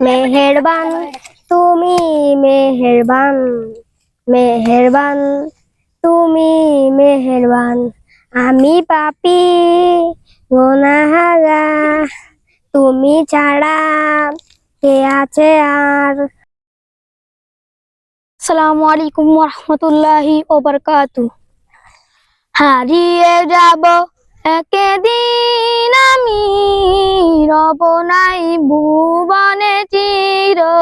মেহেরবান, তুমি মেহেরবান মেহেরবান, তুমি মেহেরবান। আমি পাপি গোনাহাগা তুমি ছাড়া কে আছে আর? আসসালামু আলাইকুম রহমতুল্লাহি ওবরকাতু হারিয়ে যাব, একদিন আমি রব নাই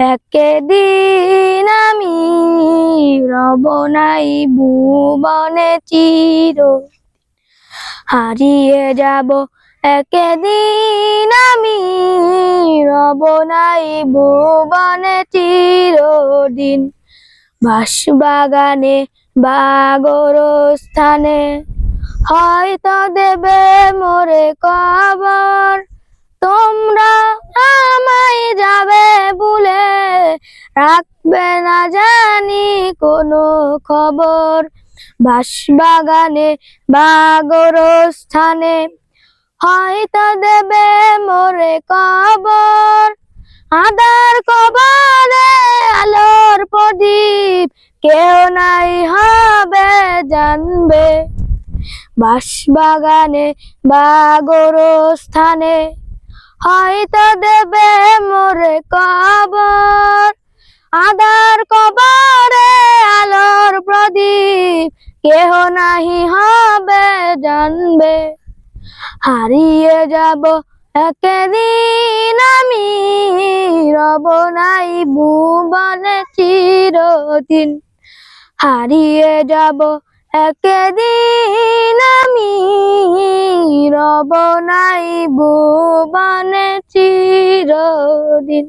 একদিন আমি রব নাই ভুবনে চির। হারিয়ে যাব একদিন আমি রব নাই ভুবনে চিরদিন। বাঁশবাগানে বা স্থানে হয়তো দেবে মোরে কবর। খবর। বাসবাগানে বা স্থানে হয়তো দেবে মোরে কবর। আদার কবরে আলোর প্রদীপ, কেউ নাই হবে জানবে। বাসবাগানে বা স্থানে হয়তো দেবে কেহ নাহি হবে জানবে। হারিয়ে যাব একদিন আমি, রব নাই ভুবনে চিরদিন। হারিয়ে যাব একদিন আমি, রব নাই ভুবনে চিরদিন।